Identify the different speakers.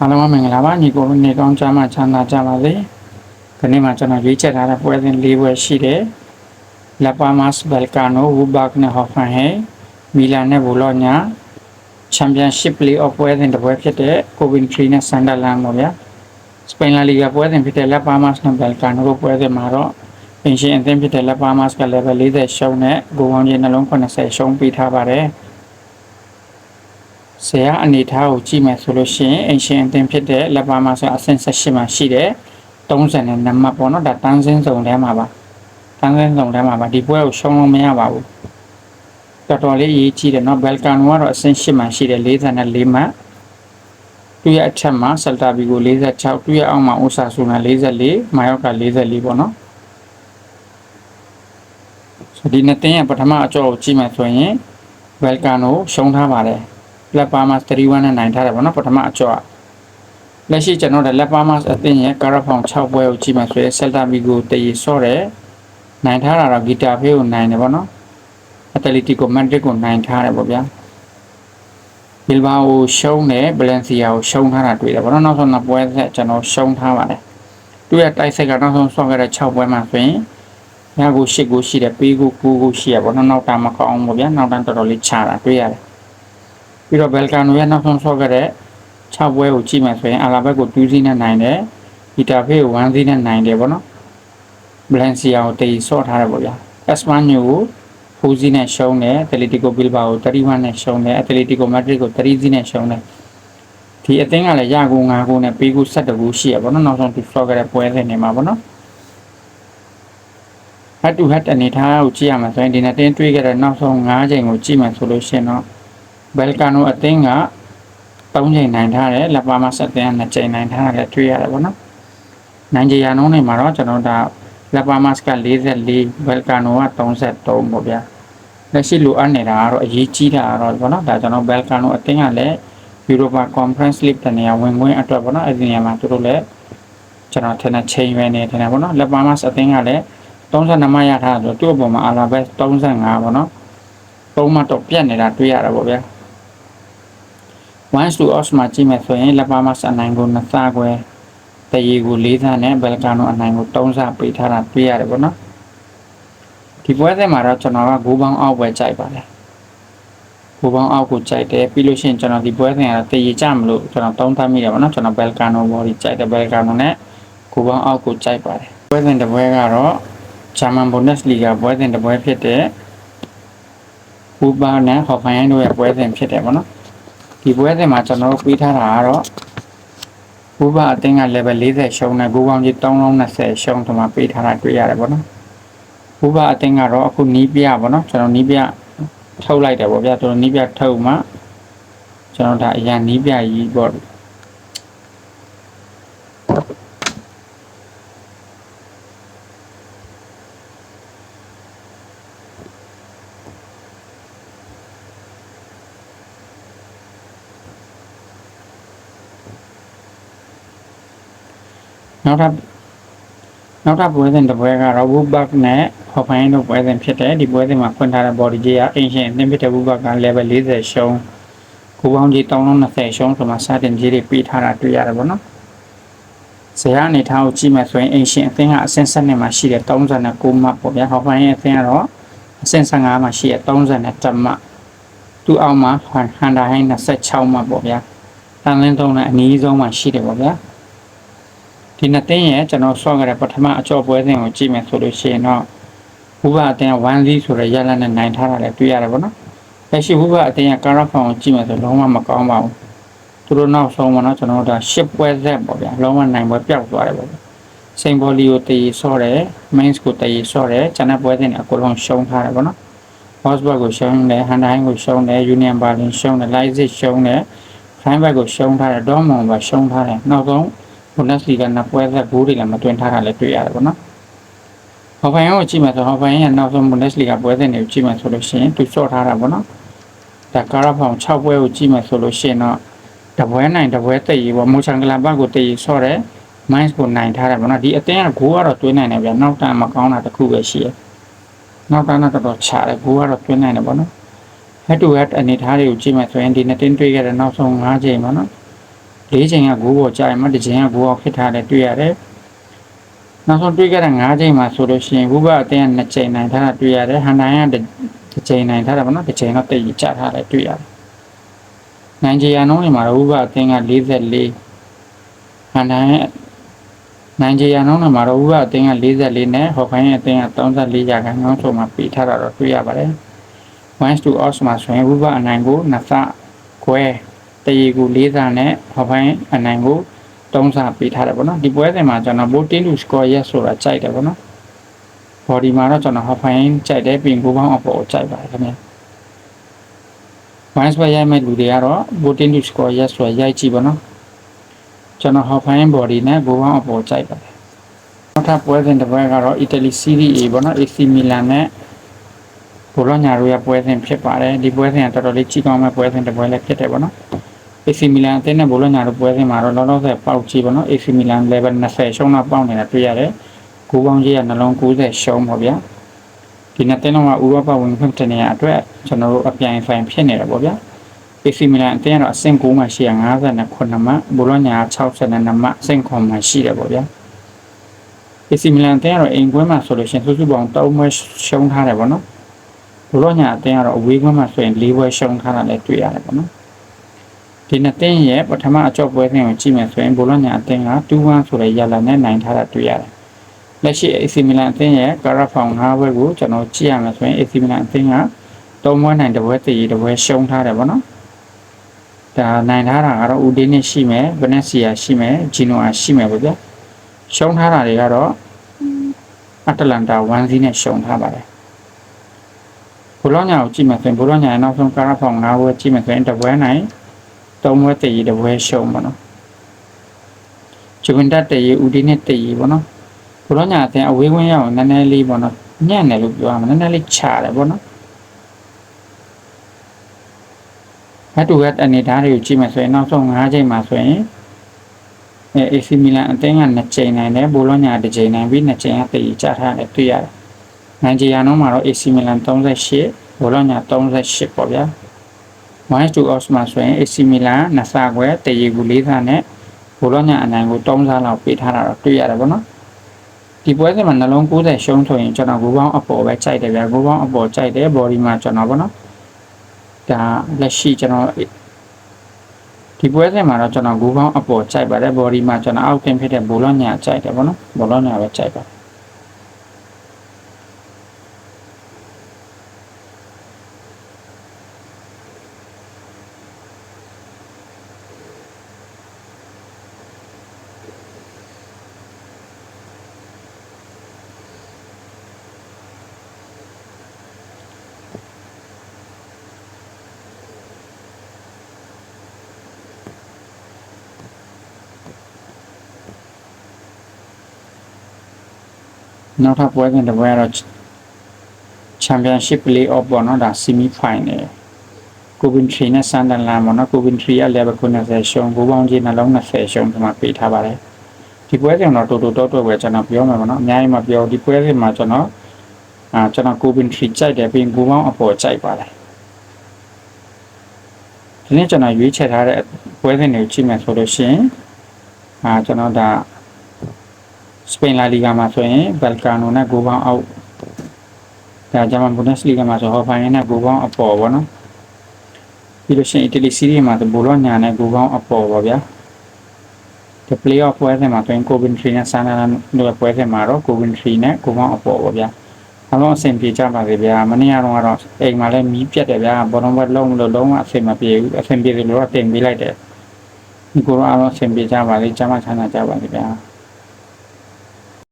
Speaker 1: အားလုံးပဲမင်္ဂလာပါညီကိုနေကောင်းချမ်းသာချမ်းသာကြပါစေဒီနေ့မှာကျွန်တော်ရွေးချယ်ထားတဲ့ပွဲစဉ်၄ပွဲရှိတယ်လာပါမတ်စ်ဘယ်ကာနိုဝူဘတ်နဲ့ဟော့ဖန်ဟဲမီလန်နဲ့ဘူလောညာချန်ပီယံရှစ်ပလေးအော့ပွဲစဉ်တစ်ပွဲဖြစ်တဲ့ကိုဗင်ထရီနဲ့ဆန်ဒါလန်ပေါ့ဗျာစပိန်လာလီဂါပွဲစဉ်ဖြစ်တဲ့လာပါမတ်စ်နဲ့ဘယ်ကာနိုပွဲစဉ်မှာတော့ပင်ရှင်အသင်းဖြစ်တဲ့လာပါမတ်စ်က level 40ရှုံးနဲ့ဂိုးပေါင်းကြီးနှလုံး80ရှုံးပေးထားပါတယ် ဆရာအနေထားကိုကြည့်မယ်ဆိုလို့ရှိရင်အင်ရှင်အသင်းဖြစ်တဲ့လက်ပါမဆိုအဆင့်18မှာရှိတယ်30နဲ့နံပါတ်ပေါ့နော်ဒါတန်းစင်းစုံထဲမှာပါတန်းစင်းစုံထဲမှာပါဒီပွဲကိုရှုံးလို့မရပါဘူးတော်တော်လေးရေးကြည့်တယ်နော်ဘယ်ကန်ကတော့အဆင့်8မှာရှိတယ်44မှတ်သူရဲ့အထက်မှာဆယ်တာဘီကို46သူရဲ့အောက်မှာအိုဆာဆူနာ44မာယော့ကာ44ပေါ့နော်ဆိုဒီနှစ်တင်းရဲ့ပထမအကြောကိုကြည့်မယ်ဆိုရင်ဘယ်ကန်ကိုရှုံးထားပါတယ် လက်ပါမတ်31နဲ့နိုင်ထားတယ်ဗောနော်ပထမအကျော်လက်ရှိကျွန်တော်တို့လက်ပါမတ်အသင်းရဲ့ကာရဖောင်6ပွဲကိုကြည့်မှဆိုရင်ဆယ်တာဘီကိုတည်ဆော့တယ်နိုင်ထားတာတော့ဂီတာဖေးကိုနိုင်တယ်ဗောနော်အတလီတီကိုမန်ဒရစ်ကိုနိုင်ထားတယ်ဗောဗျာဘီလ်ဘာကိုရှုံးတယ်ဘလန်စီယာကိုရှုံးထားတာတွေ့တယ်ဗောနော်နောက်ဆုံးနှစ်ပွဲဆက်ကျွန်တော်ရှုံးထားပါတယ်သူရဲ့တိုက်ဆက်ကနောက်ဆုံးဆော့ခဲ့တဲ့6ပွဲမှာဆိုရင်ညကို8ကိုရှိတယ်ပေးကို9ကိုရှိရဗောနော်နောက်တာမကောင်းဘူးဗျာနောက်တန်းတော်တော်လေးချတာတွေ့ရတယ် ပြီးတော့ဘယ်ကာနိုရဲ့နောက်ဆုံးဆော့ခဲ့တဲ့6ပွဲကိုကြည့်မှဆိုရင်အာလာဘက်ကို2စီးနဲ့နိုင်တယ်ဂီတာဖေးကို1စီးနဲ့နိုင်တယ်ဗောနော်ဘလန်စီယာကိုတေးဆော့ထားတယ်ဗောဗျာအက်စမန်ညိုကို4စီးနဲ့ရှုံးတယ်အတလီတီကိုဘီလ်ဘာကို31နဲ့ရှုံးတယ်အတလီတီကိုမက်ဒရစ်ကို3စီးနဲ့ရှုံးတယ်ဒီအသင်းကလည်းရကို9ကိုနဲ့ပေးကို12ကိုရှိရဗောနော်နောက်ဆုံးသူဆော့ခဲ့တဲ့ပွဲစဉ်နေမှာဗောနော် head to head အနေထားကိုကြည့်ရမှာဆိုရင်ဒီနေ့တင်းတွေးခဲ့တဲ့နောက်ဆုံး9ချိန်ကိုကြည့်မှဆိုလို့ရှိရင်တော့ ဘယ်ကာနိုအသင်းက3ချိန်နိုင်ထားတယ်လက်ပါမဆက်တဲ့2ချိန်နိုင်ထားတယ်တွေ့ရတယ်ဗောနော်နိုင်ကြရနှုန်းနေမှာတော့ကျွန်တော်ဒါလက်ပါမတ်က44ဘယ်ကာနိုက33ပေါ့ဗျာလက်ရှိလိုအပ်နေတာကတော့အရေးကြီးတာကတော့ဗောနော်ဒါကျွန်တော်ဘယ်ကာနိုအသင်းကလည်း Europa Conference League တနေရာဝင်ခွင့်အတွက်ဗောနော်အဲ့ဒီနေရာမှာသူတို့လည်းကျွန်တော်ထင်တဲ့ချိန်ရွယ်နေတယ်ဗောနော်လက်ပါမတ်အသင်းကလည်း32မှတ်ရထားဆိုသူ့အပေါ်မှာအာလာဘက်35ပေါ့နော်3မှတ်တော့ပြတ်နေတာတွေ့ရတာပေါ့ဗျာ 1 to os မှာကြည့်မယ်ဆိုရင်လက်ပါမတ်အနိုင်ကို2စားခွဲတရီကို4စားနဲ့ဘယ်လကာနိုအနိုင်ကို3စားပေးထားတာတွေ့ရတယ်ပေါ့နော်ဒီပွဲစဉ်မှာတော့ကျွန်တော်ကဂိုးပေါင်းအောက်ပဲကြိုက်ပါတယ်ဂိုးပေါင်းအောက်ကိုကြိုက်တယ်ပြီးလို့ရှိရင်ကျွန်တော်ဒီပွဲစဉ်ကတော့တရီကြမလို့ကျွန်တော်သုံးသပ်မိတယ်ပေါ့နော်ကျွန်တော်ဘယ်လကာနိုဘော်ဒီကြိုက်တယ်ဘယ်လကာနိုနဲ့ဂိုးပေါင်းအောက်ကိုကြိုက်ပါတယ်ပွဲစဉ်တစ်ပွဲကတော့ဂျာမန်ဘွန်ဒက်စ်လီဂါပွဲစဉ်တစ်ပွဲဖြစ်တဲ့ဘူဘာနဲ့ဟော်ဖိုင်ယန်တို့ရဲ့ပွဲစဉ်ဖြစ်တယ်ပေါ့နော် ဒီပွဲစဉ်မှာကျွန်တော်တို့ပေးထားတာကတော့ဘူဘာအတင်းက level 40ရှုံးနဲ့ဂိုးပေါင်းကြီး320ရှုံးထမပေးထားတာတွေ့ရတယ်ပေါ့နော်ဘူဘာအတင်းကတော့အခုနီးပြပေါ့နော်ကျွန်တော်နီးပြထုတ်လိုက်တယ်ပေါ့ဗျာကျွန်တော်နီးပြထုတ်မှကျွန်တော်ဒါအရင်နီးပြကြီးပေါ့ နောက်ထပ်နောက်ထပ်ပွဲစဉ်တစ်ပွဲကတော့ဝူဘတ်နဲ့ဟော်ဖိုင်တို့ပွဲစဉ်ဖြစ်တယ်ဒီပွဲစဉ်မှာဖွင့်ထားတဲ့ body ကြီးကအင်ရှင်နှင်းဖြစ်တဲ့ဝူဘတ်က level 40ရှုံးကိုပေါင်းကြီး320ရှုံးဆိုမှစတင်ကြီးတွေပေးထားတာတွေ့ရတယ်ပေါ့နော်ဇေယျအနေထားကိုကြည့်မယ်ဆိုရင်အင်ရှင်အသင်းကအဆင့်7မှာရှိတယ်39မှတ်ပေါ့ဗျာဟော်ဖိုင်ရဲ့အသင်းကတော့အဆင့်15မှာရှိတယ်32မှတ်သူ့အောက်မှာဟန်ဒါဟိုင်း26မှတ်ပေါ့ဗျာတန်လင်းတုံးနဲ့အနည်းဆုံးမှရှိတယ်ပေါ့ဗျာ ဒီနှစ်တင်းရဲ့ကျွန်တော်ဆော့ခဲ့တဲ့ပထမအကျော်ပွဲစဉ်ကိုကြည့်မယ်ဆိုလို့ရှိရင်တော့ဘုဘအတင်း1 Z ဆိုတဲ့ရလနဲ့နိုင်ထားတာလည်းတွေ့ရတယ်ပေါ့နော်။လက်ရှိဘုဘအတင်းရဲ့ကာရာဖောင်ကိုကြည့်မယ်ဆိုလုံးဝမကောင်းပါဘူး။သူတို့နောက်ဆုံးမှာတော့ကျွန်တော်တို့ဒါ10ပွဲဆက်ပေါ့ဗျာ။လုံးဝနိုင်ပွဲပျောက်သွားတယ်ပေါ့ဗျာ။စိန်ဘောလီကိုတည်ဆော့တယ် mains ကိုတည်ဆော့တယ်ကျန်တဲ့ပွဲစဉ်တွေအကုန်လုံးရှုံးထားတယ်ပေါ့နော်။ Wolfsburg ကိုရှုံးတယ် Hanheim ကိုရှုံးတယ် Union Berlin ရှုံးတယ် Leipzig ရှုံးတယ် Freiburg ကိုရှုံးထားတယ် Dortmund ကရှုံးထားတယ်နောက်ဆုံး ဘုန်ဒက်စ်လီဂါနှစ်ပွဲဆက်ဂိုးတွေလည်းမတွင်ထားတာလည်းတွေ့ရတယ်ပေါ့နော်။ဟော်ဖိုင်ကိုကြည့်မှဆိုဟော်ဖိုင်ရဲ့နောက်ဆုံးဘုန်ဒက်စ်လီဂါပွဲစဉ်တွေကိုကြည့်မှဆိုလို့ရှိရင်သူစော့ထားတာပေါ့နော်။ဒါကာရာဖောင်6ပွဲကိုကြည့်မှဆိုလို့ရှိရင်တော့တပွဲနိုင်တပွဲတိတ်ရီပေါ့မိုချန်ကလာဘတ်ကိုတိတ်ရီဆော့တယ်။ Mines ကိုနိုင်ထားတယ်ပေါ့နော်။ဒီအတင်းကဂိုးကတော့တွင်းနိုင်တယ်ဗျာ။နောက်တန်းမကောင်းတာတခုပဲရှိရ။နောက်တန်းတော့တော်တော်ချတယ်ဂိုးကတော့တွင်းနိုင်တယ်ပေါ့နော်။ head to head အနေထားတွေကိုကြည့်မှဆိုရင်ဒီနှစ်တင်းတွေ့ခဲ့တဲ့နောက်ဆုံး5ချိန်ပေါ့နော်။ ၄ချိန်က9ပေါ်ကြာရင်မှတစ်ချိန်က9ပေါ်ဖြစ်ထားတယ်တွေ့ရတယ်နောက်ဆုံးတွေ့ခဲ့တဲ့9ချိန်မှာဆိုလို့ရှိရင်ဝိဘအတင်းက2ချိန်နိုင်ထားတာတွေ့ရတယ်ဟန်တိုင်းကတစ်ချိန်နိုင်ထားတာပေါ့နော်တစ်ချိန်တော့တိတ်ကြီးကြာထားတယ်တွေ့ရတယ်နိုင်ဂျီယာနှုန်းတွေမှာတော့ဝိဘအတင်းက44ဟန်တိုင်းနိုင်ဂျီယာနှုန်းတွေမှာတော့ဝိဘအတင်းက44နဲ့ဟော်ခိုင်းရဲ့အတင်းက34ရာခိုင်နှုန်းဆိုမှပေးထားတာတော့တွေ့ရပါတယ် once to os မှာဆိုရင်ဝိဘအနိုင်ကိုနှစ်ဆခွဲ တရေကို၄ဆနဲ့ဟော်ခိုင်းအနိုင်ကို3ဆပေးထားတယ်ပေါ့နော်ဒီပွဲစဉ်မှာကျွန်တော် voting to score yes ဆိုတာကြိုက်တယ်ပေါ့နော် body မှာတော့ကျွန်တော် half fine ကြိုက်တယ်ပြင်ကိုပေါင်းအပေါ်ကြိုက်ပါတယ်ခင်ဗျာ once ပဲရိုက်မဲ့လူတွေကတော့ voting to score yes ဆိုတာရိုက်ကြည့်ပါနော်ကျွန်တော် half fine body နဲ့ကိုပေါင်းအပေါ်ကြိုက်ပါတယ်နောက်ထပ်ပွဲစဉ်တစ်ပွဲကတော့ Italy Serie A ပေါ့နော် AC Milan နဲ့ဘောလောညာတို့ရဲ့ပွဲစဉ်ဖြစ်ပါတယ်ဒီပွဲစဉ်ကတော်တော်လေးကြီးကောင်းမဲ့ပွဲစဉ်တစ်ပွဲလည်းဖြစ်တယ်ပေါ့နော် AC Milan အသင်းနဲ့ဘောလောညာတို့ပွဲစဉ်မှာတော့လောလောဆယ်ပေါက်ကြည့်ပေါ့နော် AC Milan level 20ရှုံးတော့ပေါက်နေတာတွေ့ရတယ်ကိုပေါင်းကြီးကနှလုံး90ရှုံးပါဗျာဒီနှစ်တင်းလုံးကဥရောပဝင်ခွင့်တင်နေရအတွက်ကျွန်တော်တို့အပြိုင်ဆိုင်ဖြစ်နေတယ်ပေါ့ဗျာ AC Milan အသင်းကတော့အဆင့်9မှာရှိရ59မှဘောလောညာ62မှအဆင့်9မှာရှိတယ်ပေါ့ဗျာ AC Milan အသင်းကတော့အိမ်ကွင်းမှာဆိုလို့ရှိရင်စုစုပေါင်း3ပွဲရှုံးထားတယ်ပေါ့နော်ဘောလောညာအသင်းကတော့အဝေးကွင်းမှာဆိုရင်4ပွဲရှုံးထားတာလည်းတွေ့ရတယ်ပေါ့နော် ဒီနှစ်တင်းရဲ့ပထမအကြော့ပွဲစဉ်ကိုကြည့်မယ်ဆိုရင်ဘောလောညာအသင်းက2-1ဆိုတဲ့ရလနဲ့နိုင်ထားတာတွေ့ရတယ်လက်ရှိ AC Milan အသင်းရဲ့ကာရာဖောင်5ဘွဲကိုကျွန်တော်ကြည့်ရမယ်ဆိုရင် AC Milan အသင်းက3ဘွဲနိုင်တပွဲတည်တပွဲရှုံးထားတယ်ပေါ့နော်ဒါနိုင်ထားတာကတော့ဦးဒင်းနဲ့ရှိမယ်ဗနက်ဆီယာရှိမယ်ဂျီနိုအာရှိမယ်ပေါ့ဗျာရှုံးထားတာတွေကတော့အတလန်တာ1-0နဲ့ရှုံးထားပါတယ်ဘူလောညာကိုကြည့်မယ်ဆိုရင်ဘူလောညာရဲ့နောက်ဆုံးကာရာဖောင်5ဘွဲကြည့်မယ်ဆိုရင်တပွဲနိုင် 3ဘွဲတည်တပွဲရှုံးပေါ့နော်ဂျူဗန်တက်တည်ဦးဒင်းနဲ့တည်ပေါ့နော်ဘလောညာအသင်အဝေးဝင်းရအောင်နည်းနည်းလေးပေါ့နော်ညံ့တယ်လို့ပြောရမှာနည်းနည်းလေးခြားတယ်ပေါ့နော်ဟတ်တူဟတ်အနေဓာတ်တွေကိုကြည့်မယ်ဆိုရင်နောက်ဆုံး5ချိန်မှာဆိုရင်အဲ AC Milan အသင်းက2ချိန်နိုင်တယ်ဘိုလောညာတစ်ချိန်နိုင်ပြီး2ချိန်ကတည်ကြထားတယ်တွေ့ရတယ်။နိုင်ဂျီယာနိုမှာတော့ AC Milan 38ဘိုလောညာ38ပေါ့ဗျာ။ minus 2 odds မှာဆိုရင် AC Milan နှစ်ဆခွဲတည်ရီကူ၄ဆနဲ့ဘိုလောညာအနိုင်ကို3ဆလောက်ပေးထားတာတော့တွေ့ရတယ်ပေါ့နော်။ဒီပွဲစဉ်မှာနှလုံး90ရှုံးဆိုရင်ကျွန်တော်ဂိုးပေါင်းအပေါ်ပဲကြိုက်တယ်ဗျာဂိုးပေါင်းအပေါ်ကြိုက်တယ် body မှာကျွန်တော်ဗောနော်ဒါလက်ရှိကျွန်တော်ဒီပွဲစဉ်မှာတော့ကျွန်တော်ဂိုးပေါင်းအပေါ်ကြိုက်ပါတယ် body မှာကျွန်တော်အောက်တင်ဖြစ်တဲ့ဘောလုံးညာကြိုက်တယ်ဗောနော်ဘောလုံးညာပဲကြိုက်ပါ နောက်ထပ်ပွဲစဉ်တစ်ပွဲကတော့ Championship Play-off ပေါ့နော်ဒါ Semi Final Coventry နဲ့ Sunderland ပေါ့နော် Coventry က level 90ရှုံးဂိုးပေါင်းကြီးနှလုံး20ရှုံးဒီမှာပေးထားပါတယ်ဒီပွဲစဉ်တော့တူတူတော့တော့ပဲကျွန်တော်ပြောမှာပေါ့နော်အများကြီးမပြောဒီပွဲစဉ်မှာကျွန်တော်အာကျွန်တော် Coventry ကြိုက်တယ်ပြီးဂိုးပေါင်းအပေါ်ကြိုက်ပါတယ်ဒီနေ့ကျွန်တော်ရွေးချယ်ထားတဲ့ပွဲစဉ်တွေကိုကြည့်မယ်ဆိုလို့ရှိရင်အာကျွန်တော်ဒါ စပိန်လာလီဂါမှာဆိုရင်ဘယ်ကာနိုနဲ့ဂိုးပေါင်းအောက်ဒါဂျာမန်ဘွန်ဒက်စလီဂါမှာဆိုဟော်ဖိုင်နဲ့ဂိုးပေါင်းအပေါ်ပေါ့နော်ပြီးလို့ရှိရင်အီတလီစီးရီးမှာဆိုဘိုလောညာနဲ့ဂိုးပေါင်းအပေါ်ပေါ့ဗျာဒီ play off ပွဲစဉ်မှာဆိုရင် Coventry နဲ့ Sunderland တို့ပွဲစဉ်မှာတော့ Coventry နဲ့ဂိုးပေါင်းအပေါ်ပေါ့ဗျာအလုံးအဆင်ပြေကြပါစေဗျာမနေ့ကတော့ကတော့အိမ်မှာလည်းမီးပြတ်တယ်ဗျာဘောလုံးဘက်လုံးလို့လုံးဝအဆင်မပြေဘူးအဆင်ပြေတယ်လို့တော့တင်ပေးလိုက်တယ်ဒီကိုတော့အလုံးအဆင်ပြေကြပါလေကျမချမ်းသာကြပါစေဗျာ